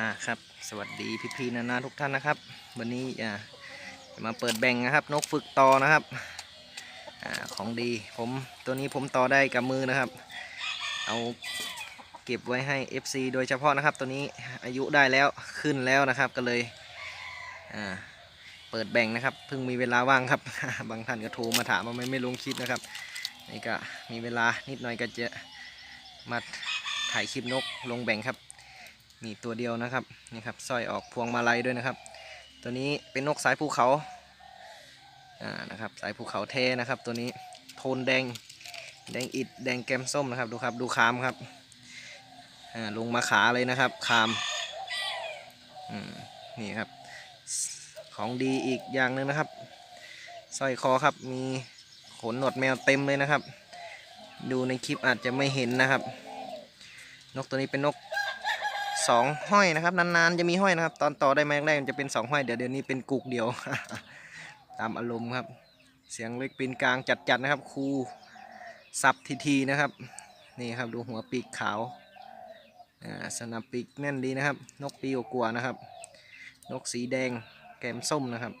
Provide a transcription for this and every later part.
อ่าครับ สวัสดีพี่พีนานาทุกท่านนะครับ วันนี้อ่ามาเปิดแบ่งนะครับ นกฝึกต่อนะครับอ่าของดีผมตัวนี้ผมต่อได้กับมือนะครับ เอาเก็บไว้ให้ FC โดยเฉพาะนะครับ ตัวนี้อายุได้แล้วขึ้นแล้วนะครับก็เลยอ่าเปิดแบ่งนะครับเพิ่งมีเวลาว่างครับ บางท่านก็โทรมาถามว่าไม่ไม่ลงคลิปนะครับนี่ก็มีเวลานิดหน่อยก็จะมาถ่ายคลิปนกลงแบ่งครับ นี่ตัวเดียวนะครับนี่ครับสร้อยออกพวงมาลัยด้วยนะครับ ตัวนี้เป็นนกสายภูเขาอ่านะครับสายภูเขาเทนะครับ ตัวนี้โทนแดงแดงอิดแดงแก้มส้มนะครับดูครับดูคามครับอ่าลงมาขาเลยนะครับคามอืมนี่ครับของดีอีกอย่างหนึ่งนะครับสร้อยคอครับมีขนหนวดแมวเต็มเลยนะครับ ดูในคลิปอาจจะไม่เห็นนะครับ นกตัวนี้เป็นนก สองห้อยนะครับ นานๆจะมีห้อยนะครับ ตอนต่อได้แมกแรกมันจะเป็นสองห้อยเดี๋ยวเดี๋ยวนี้เป็นกุกเดียว ตามอารมณ์ครับ เสียงเล็กปีนกลางจัดๆนะครับครูสับทีๆนะครับ นี่ครับดูหัวปีกขาวอ่าสนับปีกแน่นดีนะครับ นกปีกกัวนะครับ นกสีแดงแก้มส้มนะครับ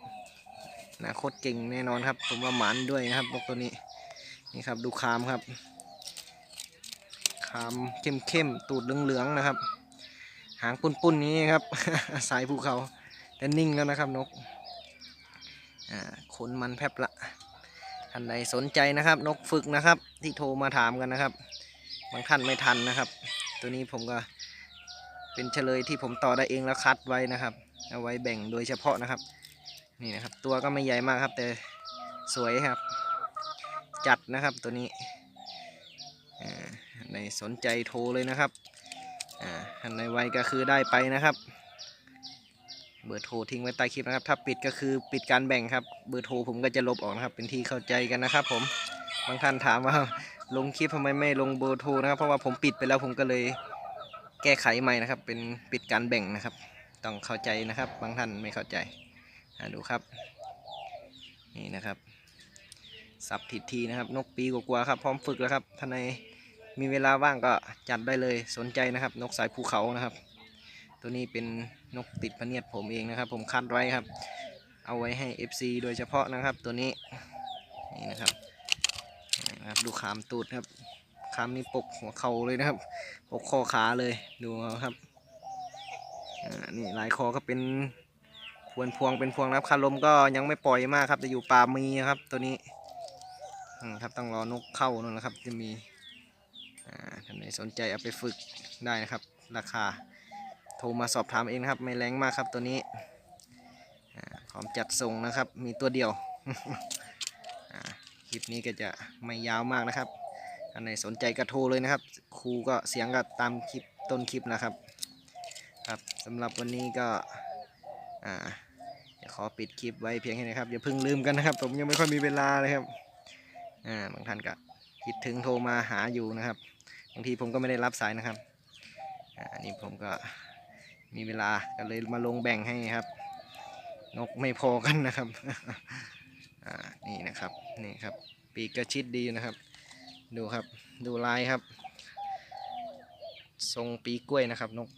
อนาคตเก่งแน่นอนครับผมว่าหมันด้วยนะครับนกตัวนี้นี่ครับดูคามครับคามเข้มๆตูดเหลืองๆนะครับางปุ้นๆนี้ครับ สายภูเขาแต่นิ่งแล้วนะครับนกขนมันแพบละท่านใดสนใจนะครับ นกฝึกนะครับ ที่โทรมาถามกันนะครับ บางท่านไม่ทันนะครับ ตัวนี้ผมก็เป็นเฉลยที่ผมต่อได้เองแล้วคัดไว้นะครับ เอาไว้แบ่งโดยเฉพาะนะครับ นี่นะครับ ตัวก็ไม่ใหญ่มากครับ แต่สวยครับ จัดนะครับตัวนี้ในสนใจโทรเลยนะครับ อ่าอันในไวก็คือได้ไปนะครับ เบอร์โทรทิ้งไว้ใต้คลิปนะครับ ถ้าปิดก็คือปิดการแบ่งครับ เบอร์โทรผมก็จะลบออกนะครับ เป็นที่เข้าใจกันนะครับ ผม บางท่านถามว่าลงคลิปทำไมไม่ลงเบอร์โทรนะครับ เพราะว่าผมปิดไปแล้วผมก็เลยแก้ไขใหม่นะครับ เป็นปิดการแบ่งนะครับ ต้องเข้าใจนะครับ บางท่านไม่เข้าใจาดูครับ นี่นะครับ สับทิดทีนะครับ นกปีกว่าครับ พร้อมฝึกแล้วครับท่านใน มีเวลาว่างก็จัดได้เลยสนใจนะครับ นกสายภูเขานะครับ ตัวนี้เป็นนกติดพเนียดผมเองนะครับ ผมคัดไว้ครับ เอาไว้ให้ FC โดยเฉพาะนะครับ ตัวนี้นี่นะครับนะครับดูขามตูดครับขามนี่ปกหัวเข่าเลยนะครับ ปกคอขาเลยดูครับนี่ลายคอก็เป็นพวนพวงเป็นพวงนะครับคาลมก็ยังไม่ปล่อยมากครับจะอยู่ป่ามีครับตัวนี้ครับต้องรอนกเข้านู่นนะครับจะมี สนใจเอาไปฝึกได้นะครับ ราคาโทรมาสอบถามเองนะครับ ไม่แรงมากครับตัวนี้พร้อมจัดส่งนะครับ มีตัวเดียวคลิปนี้ก็จะไม่ยาวมากนะครับท่านใดสนใจก็โทรเลยนะครับ ครูก็เสียงก็ตามคลิปต้นคลิปนะครับ ครับสำหรับวันนี้ก็อ่าขอปิดคลิปไว้เพียงแค่นี้ครับอย่าเพิ่งลืมกันนะครับ ผมยังไม่ค่อยมีเวลาเลยครับอ่าบางท่านก็คิดถึงโทรมาหาอยู่นะครับ บางทีผมก็ไม่ได้รับสายนะครับอ่าอันนี้ผมก็มีเวลาก็เลยมาลงแบ่งให้ครับ นกไม่พอกันนะครับอ่านี่นะครับนี่ครับ ปีกกระชิดดีนะครับ ดูครับดูลายครับ ทรงปีกล้วยนะครับนก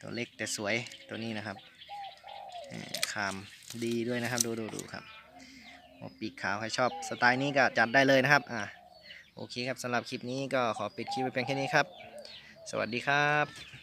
ตัวเล็กแต่สวยตัวนี้นะครับอ่าคามดีด้วยนะครับ ดูดูดูครับปีกขาวใครชอบสไตล์นี้ก็จัดได้เลยนะครับอ่า โอเคครับสำหรับคลิปนี้ก็ขอปิดคลิปไปเพียงแค่นี้ครับ สวัสดีครับ